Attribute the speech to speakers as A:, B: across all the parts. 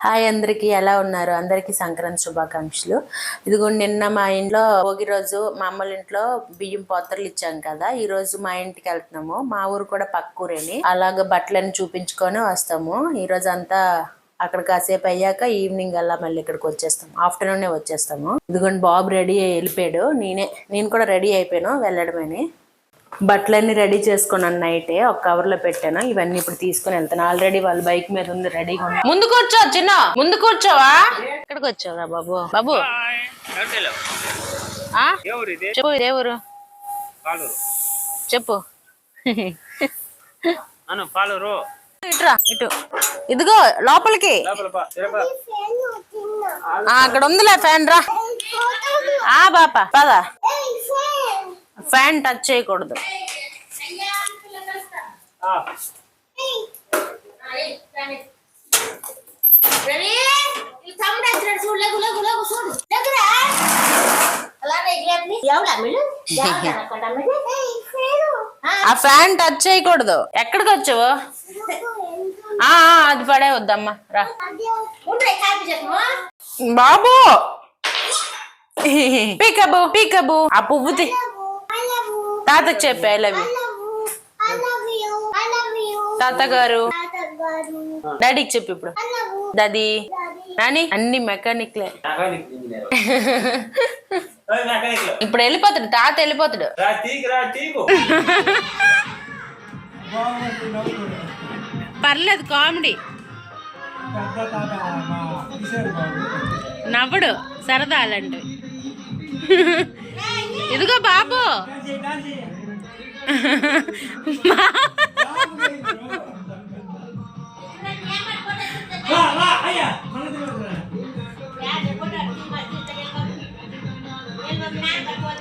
A: Hi అందరికి ఎలా ఉన్నారు? అందరికీ సంక్రాంతి శుభాకాంక్షలు. ఇదిగోండి నిన్న మా ఇంట్లో భోగి రోజు మా అమ్మల ఇంట్లో బియ్యం పాత్రలు ఇచ్చాం కదా. ఈ రోజు మా ఇంటికి వెళ్తున్నాము. మా ఊరు కూడా పక్క ఊరేని అలాగ బట్టలను చూపించుకొని వస్తాము. ఈ రోజు అంతా అక్కడ కాసేపు అయ్యాక ఈవినింగ్ అలా మళ్ళీ ఇక్కడికి వచ్చేస్తాం ఆఫ్టర్నూనే వచ్చేస్తాము. ఇదిగోండి బాబు రెడీ వెళ్ళిపోయాడు. నేనే నేను కూడా రెడీ అయిపోయాను వెళ్ళడమని. బట్టలన్నీ రెడీ చేసుకున్నాను నైటే ఒక కవర్లో పెట్టాను. ఇవన్నీ ఇప్పుడు తీసుకుని వెళ్తాను. ఆల్రెడీ వాళ్ళ బైక్ మీద ఉంది రెడీగా ఉంది. ముందు కూర్చో చిన్న? ముందు కూర్చోవా ఇక్కడికి వచ్చావా బాబు? బాబు. చెప్పు ఇదే ఊరు.
B: పాలూరు
A: చెప్పు ఇటురా ఇటు. ఇదిగో లోపలికి. అక్కడ ఉందిలే ఫ్యాన్ రా. ఆ బాప పద. ఫ్యాన్ టచ్ చేయకూడదు.
B: ఆ,
A: ఫ్యాన్ టచ్ చేయకూడదు. ఎక్కడికి వచ్చావు? ఆ అది పడే వద్దమ్మా రా. బాబు! పీకబు పీకబు. ఆ పువ్వు తీ తాతకు చెప్పి ఐ లవ్ యూ తాత గారు డాడీకి చెప్పు ఇప్పుడు. దాది నాని అన్ని మెకానిక్లే. ఇప్పుడు వెళ్ళిపోతాడు తాత వెళ్ళిపోతాడు.
B: రా తీకు రా తీకు
A: పర్లేదు కామెడీ. నవ్వుడు సరదా అలాంటి ఇదిగో బాబు.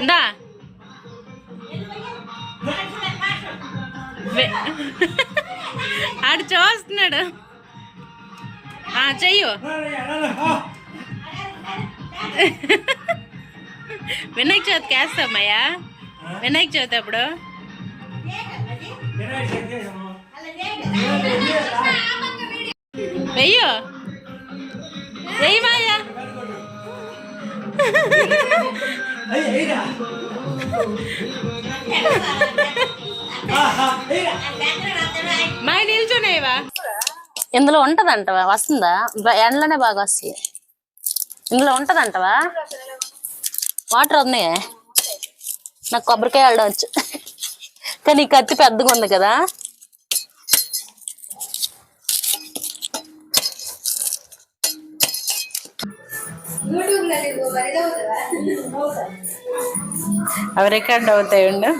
A: ఇందా ఆడు చూస్తున్నాడు. చెయ్యు. వినాయక చవితికి వేస్తామయ్యా? వినాయక చవితి అప్పుడు? వెయ్యో? వెయ్యి మా నిల్చునేవా ఇందులో ఉంటదంటవా? వస్తుందా? ఎండలోనే బాగా వస్తుంది. ఇందులో ఉంటదంటవా? వాటర్ ఉన్నాయి నాకు కొబ్బరికాయ ఆడవచ్చు కానీ ఈ కత్తి పెద్దగా ఉంది కదా. అవి రికార్డ్ అవుతాయి ఉండు.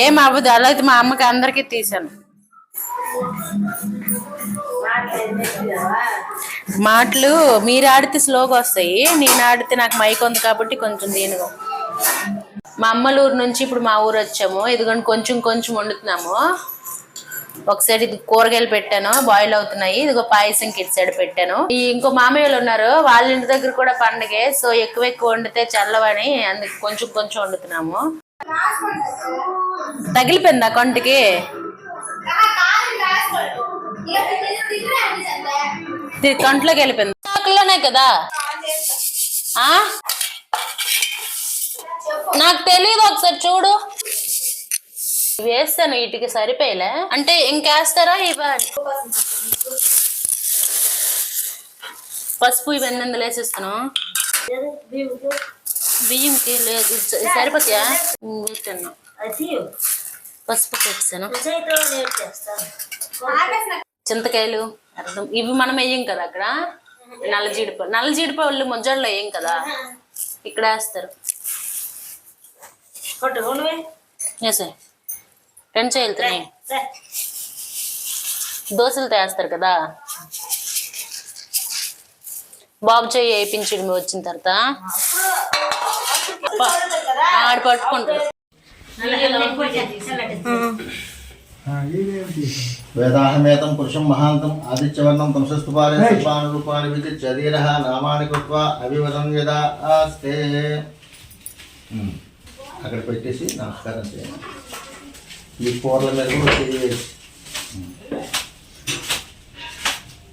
A: ఏం అవ్వదు అలా అయితే మా అమ్మకి అందరికీ తీసాను. మాటలు మీరు ఆడితే స్లోగా వస్తాయి. నేను ఆడితే నాకు మైక్ ఉంది కాబట్టి కొంచెం దీనిగా. మా అమ్మల ఊరు నుంచి ఇప్పుడు మా ఊరు వచ్చాము. ఇదిగోండి కొంచెం కొంచెం వండుతున్నాము. ఒక సైడ్ ఇది కూరగాయలు పెట్టాను బాయిల్ అవుతున్నాయి. ఇదిగో పాయసం కిట్ సైడ్ పెట్టాను. ఈ ఇంకో మామయ్య వాళ్ళు ఉన్నారు. వాళ్ళ ఇంటి దగ్గర కూడా పండగే. సో ఎక్కువ ఎక్కువ వండితే చల్లవని అందుకు కొంచెం కొంచెం వండుతున్నాము. తగిలిపోయిందా కొంటికి? ఇది కంట్లోకి వెళ్ళిపోయింది. కదా? ఆ? నాకు తెలియదు ఒకసారి చూడు. వేస్తాను వీటికి సరిపోయలే? అంటే ఇంకేస్తారా ఇవ్వాలి పసుపు ఇవన్నీ ఇందులో వేసేస్తాను? బియ్యంకి లేదు సరిపోతాయా? వేస్తాను. పసుపు పెట్టాను చింతకాయలు. అర్థం. ఇవి మనం వేయం కదా అక్కడ? నల్ల జీడిప నల్ల జీడిపళ్ళు ముజ్జల్లో వేయం కదా? ఇక్కడ వేస్తారు. వేసే రెండు చేయాలి దోశలతో వేస్తారు కదా? బాబు చెయ్యి వేయించడు వచ్చిన తర్వాత. ఆడు పట్టుకుంటాడు.
C: వేదాహమేతం పురుషం మహాంతం ఆదిత్యవర్ణం సర్వానురూపాణి విదిత్య ధీరః నామాని కృత్వా అభివదం యదా ఆస్తే. అక్కడ పెట్టేసి నమస్కారం చేయండి. ఈ కూరల మీద కూడా వేసి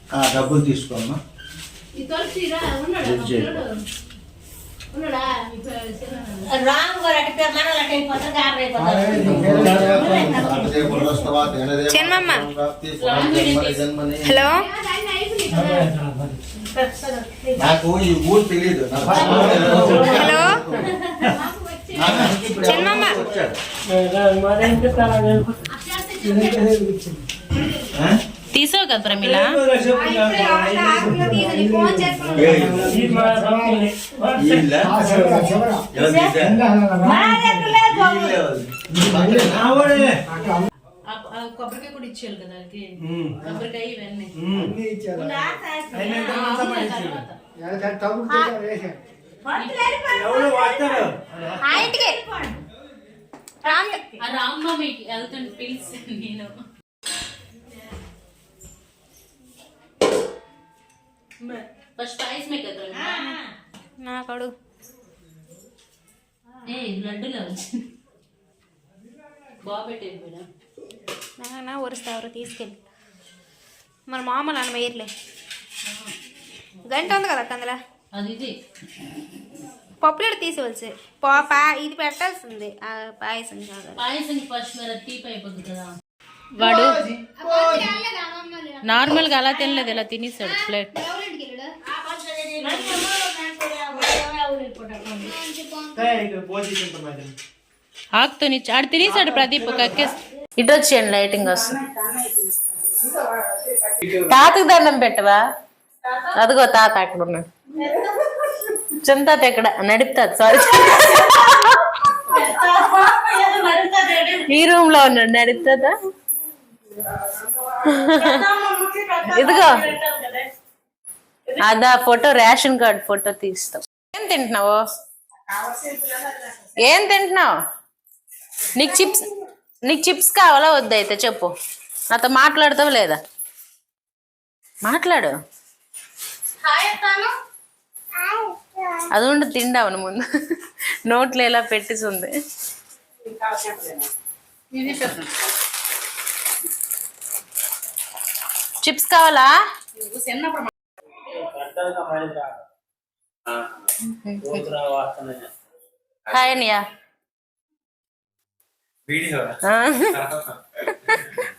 C: ఆ, డబ్బులు తీసుకోమ్మా.
D: చిన్నమ్మ. హలో?
C: నాకు ఈ ఊరు తెలియదు.
D: హలో? చిన్నమ్మ.
C: వచ్చాడు. ఆ?
A: తీసావు కదా ప్రమిళ. కొబ్బరికాయ కూడా ఇచ్చేయాలి కదా కొబ్బరికాయ ఇవన్నీ.
D: ఆ ఇంటికి. రామ్
A: వెళ్తుంటే పిలిచి నేను. ఫస్ట్ పాయసమే కదా
D: నాకు అడుగు
A: ఏ లడ్డులో వచ్చింది. బాబెట్టేది మేడం.
D: నాన్న ఒరుస్తా ఎవరు తీసుకెళ్ళి. మన మామూలు అన్న వేయర్లే గంట ఉంది కదా అక్క అందులో?
A: అది ఇది.
D: పప్పులేడు తీసేవలసి పాప ఇది పెట్టాల్సింది. ఆ పాయసం కాదు
A: పాయసం ఫస్ట్ మరి అది తీపి అయిపోద్ది కదా. వాడు నార్మల్గా అలా తినలేదు ఇలా తినేసాడు ప్లేట్. ఆకుతో ఆడు తినేసాడు ప్రదీప్ కక్కేసి ఇటు వచ్చేయండి లైటింగ్ వస్తుంది? తాతకు దండం పెట్టవా? అదిగో తాత అక్కడ ఉన్నాడు. చిన్న తాత ఎక్కడ? నడుపుతాది సారీ ఈ రూమ్లో ఉన్నాడు నడుపుతుందా ఇదిగో. అదా. ఫోటో రేషన్ కార్డ్ ఫోటో తీస్తాం. ఏం తింటున్నావు? ఏం తింటున్నావు? నీకు చిప్స్ నీకు చిప్స్ కావాలా వద్దా అయితే చెప్పు. నాతో మాట్లాడతావు లేదా? మాట్లాడు. అది ఉండి తిండావును ముందు. నోట్లో ఎలా పెట్టేసి ఉంది చిప్స్ కావాలా? హాయ్ అనియా
B: వీడియో.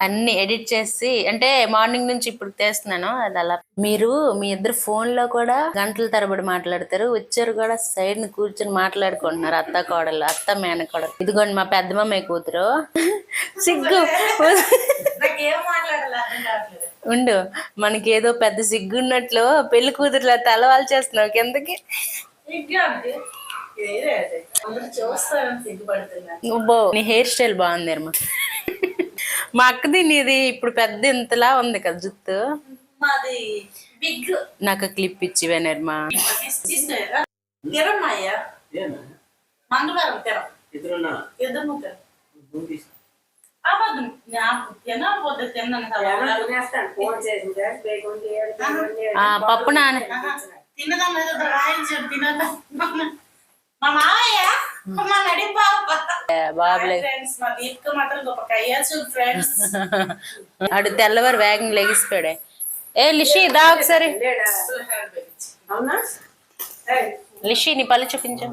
A: అన్ని ఎడిట్ చేసి అంటే మార్నింగ్ నుంచి ఇప్పుడు చేస్తున్నాను అది అలా. మీరు మీ ఇద్దరు ఫోన్లో కూడా గంటల తరబడి మాట్లాడతారు వచ్చారు కూడా సైడ్ని కూర్చొని మాట్లాడుకుంటున్నారు అత్త కోడలు అత్త మేన కోడలు. ఇదిగోండి మా పెద్ద మమ్మీ కూతురు. సిగ్గు. ఉండు. మనకి ఏదో పెద్ద సిగ్గున్నట్లు పెళ్ళి కూతురులా తలవాలు చేస్తున్నావు. కిందకి. నీ హెయిర్ స్టైల్ బాగుంది అమ్మా. మా అక్కది నీది ఇప్పుడు పెద్ద ఇంతలా ఉంది కదా జుత్తు.
E: మాది బిగ్.
A: నాకు క్లిప్ ఇచ్చివే నిర్మా.
E: తిరమ్మయ్యా
B: ఏనా?
E: మంగళవారం తిరం.
B: ఇద్దరున్నా?
E: ఇద్దరు. అవ్వదు. నాకు తినకపోతే తిన్నాను.
A: పప్పు నాన్న
E: తినదాం ఏదో రాయించాడు మా మా
A: ఆడు తెల్లవారు వేగం లెగిసిపోయాడే ఏ లిషి దా ఒకసారి. లిషి నీ పళ్ళు చూపించు.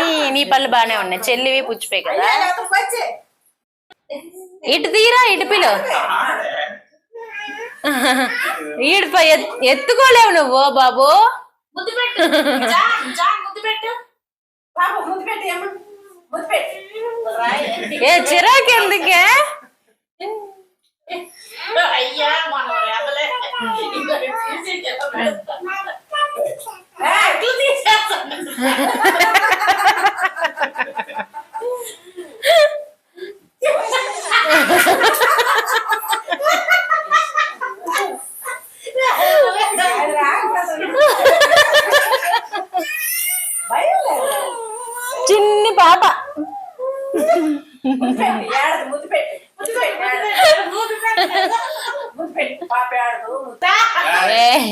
A: ఈ, నీ పళ్ళు బానే ఉన్నాయి. చెల్లివి పుచ్చిపోయి కదా. ఇటు తీరా ఇటు పిలు ఈడు పై ఎత్- ఎత్తుకోలేవు నువ్వు బాబు
E: ముద్దు పెట్టు జాన్ జాన్ ముద్దు పెట్టు పాప ముద్దు పెట్టు ఏమో ముద్దు పెట్టు రాయ్.
A: ఏ చిరాకు ఎందుకే
E: అయ్యా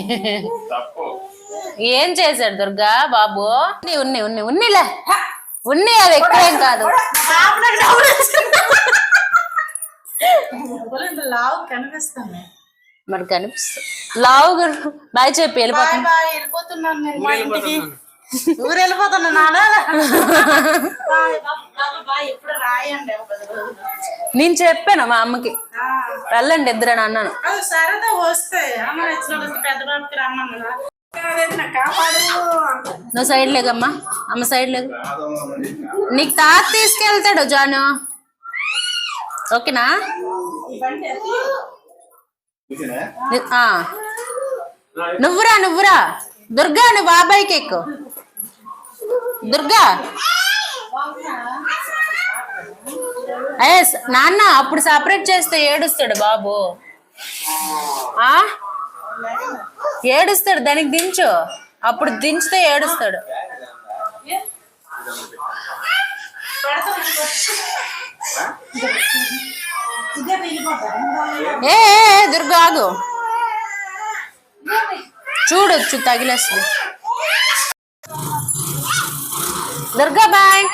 A: ఏ. ఏం చేశాడు దుర్గా బాబు? ఉన్ని ఉన్ని ఉన్ని ఉన్నిలే. ఉన్ని అది ఎక్కువేం కాదు. మరి కనిపిస్తుంది. లావు బాయ్ చెప్పి
E: వెళ్ళిపోతున్నాను నేను మా ఇంటికి. ఊరు వెళ్ళిపోతున్నా.
A: నేను. చెప్పాను మా అమ్మకి.
E: ఆ,
A: వెళ్ళండి ఇద్దరని అన్నాను.
E: అది సరదా వస్తే. అమ్మ నచ్చిన వాళ్ళు వస్తే పెద్ద బాబుకి రమ్మన్నా అదేంటి నాకు కాపాడు.
A: నువ్వు సైడ్ లేగమ్మా అమ్మ. సైడ్ లేగు నీకు తాత తీసుకెళ్తాడు జాను. ఓకేనా. నువ్వురా నువ్వురా. దుర్గా నువ్వు బాబాయ్కి ఎక్కు. దుర్గా. నాన్న అప్పుడు సపరేట్ చేస్తే ఏడుస్తాడు బాబు. ఆ? ఏడుస్తాడు దానికి దించు. అప్పుడు దించితే ఏడుస్తాడు. ఏ ఏ, దుర్గా చూడొచ్చు తగిలేస్తుంది. దుర్గా బాయ్.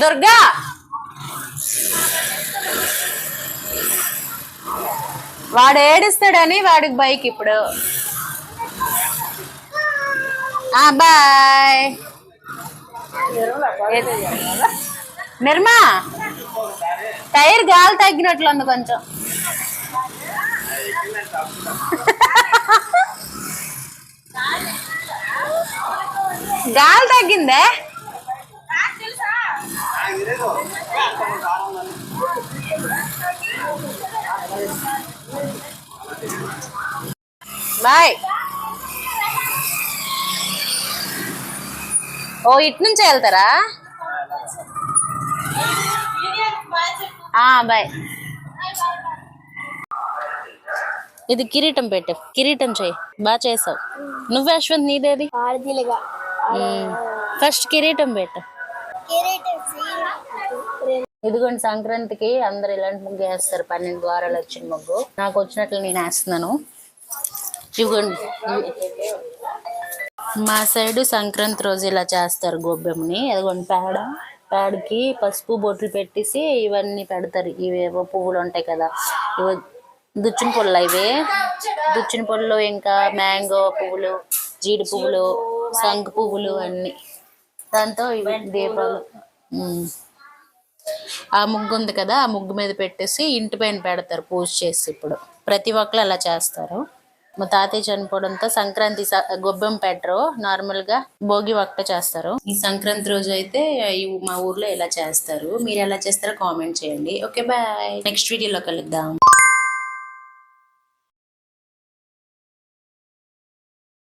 A: దుర్గా. వాడు ఏడుస్తాడని వాడికి బైక్ ఇప్పుడు. ఆ బాయ్. నిర్మా టైర్ గాలి తగ్గినట్లుంది కొంచెం. గాలి తగ్గిందే? బాయ్. ఓ ఇటు నుంచి వెళ్తారా? బాయ్. ఇది కిరీటం పెట్టు. కిరీటం చెయ్యి బాగా చేసావు. నువ్వు అశ్వంత్ నీదేది?
F: ఆడదిలుగా.
A: ఫస్ట్ కిరీటం పెట్టు. ఇదిగోండి సంక్రాంతికి అందరు ఇలాంటి ముగ్గు వేస్తారు. పన్నెండు వారాలు వచ్చిన ముగ్గు. నాకు వచ్చినట్లు నేను వేస్తున్నాను. ఇదిగోండి. మా సైడ్ సంక్రాంతి రోజు ఇలా చేస్తారు గొబ్బెమ్మని. అదిగోండి పేడ. పేడకి పసుపు బొట్లు పెట్టేసి ఇవన్నీ పెడతారు. ఇవేవో పువ్వులు ఉంటాయి కదా. ఇవి దుచ్చిన పుల్ల ఇవి దుచ్చిన పళ్ళు ఇంకా మ్యాంగో పువ్వులు జీడి పువ్వులు శంఖ పువ్వులు అన్ని. దాంతో ఇవి దీపాలు. ఆ ముగ్గు ఉంది కదా ఆ ముగ్గు మీద పెట్టేసి ఇంటి పైన పెడతారు పూజ చేసి ఇప్పుడు. ప్రతి ఒక్కరు అలా చేస్తారు. మా తాతయ్య చనిపోవడంతో సంక్రాంతి గొబ్బెం పెట్టరు. నార్మల్గా భోగి ఒక్క చేస్తారు. ఈ సంక్రాంతి రోజు అయితే మా ఊర్లో ఇలా చేస్తారు. మీరు ఎలా చేస్తారో కామెంట్ చేయండి. Okay bye. నెక్స్ట్ వీడియోలో కలుద్దాం.